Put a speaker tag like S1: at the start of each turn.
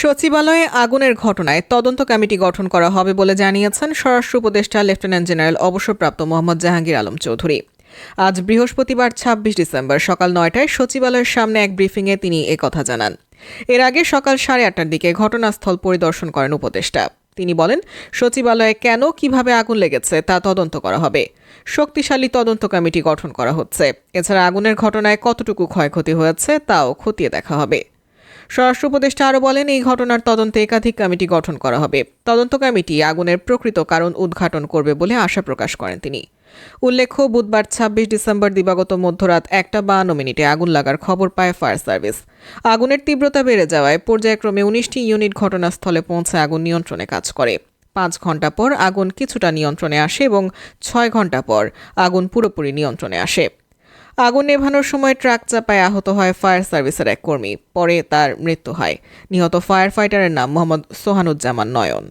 S1: সচিবালয়ে আগুনের ঘটনায় তদন্ত কমিটি গঠন করা হবে বলে জানিয়েছেন স্বরাষ্ট্র উপদেষ্টা লেফটেন্যান্ট জেনারেল অবসরপ্রাপ্ত মোহাম্মদ জাহাঙ্গীর আলম চৌধুরী। আজ বৃহস্পতিবার ছাব্বিশ ডিসেম্বর সকাল নয়টায় সচিবালয়ের সামনে এক ব্রিফিংয়ে তিনি একথা জানান। এর আগে সকাল সাড়ে আটটার দিকে ঘটনাস্থল পরিদর্শন করেন উপদেষ্টা। তিনি বলেন, সচিবালয়ে কেন, কীভাবে আগুন লেগেছে তা তদন্ত করা হবে। শক্তিশালী তদন্ত কমিটি গঠন করা হচ্ছে। এছাড়া আগুনের ঘটনায় কতটুকু ক্ষয়ক্ষতি হয়েছে তাও খতিয়ে দেখা হবে। স্বরাষ্ট্র উপদেষ্টা আরও বলেন, এই ঘটনার তদন্তে একাধিক কমিটি গঠন করা হবে। তদন্ত কমিটি আগুনের প্রকৃত কারণ উদ্ঘাটন করবে বলে আশা প্রকাশ করেন তিনি। উল্লেখ্য, বুধবার ছাব্বিশ ডিসেম্বর দিবাগত মধ্যরাত একটা বান্ন মিনিটে আগুন লাগার খবর পায় ফায়ার সার্ভিস। আগুনের তীব্রতা বেড়ে যাওয়ায় পর্যায়ক্রমে উনিশটি ইউনিট ঘটনাস্থলে পৌঁছে আগুন নিয়ন্ত্রণে কাজ করে। পাঁচ ঘণ্টা পর আগুন কিছুটা নিয়ন্ত্রণে আসে এবং ছয় ঘণ্টা পর আগুন পুরোপুরি নিয়ন্ত্রণে আসে। আগুন নেভানোর সময় ট্রাক চাপায় আহত হয় ফায়ার সার্ভিসের এক কর্মী, পরে তার মৃত্যু হয়। নিহত ফায়ার ফাইটারের নাম মোহাম্মদ সোহানুজ্জামান নয়ন।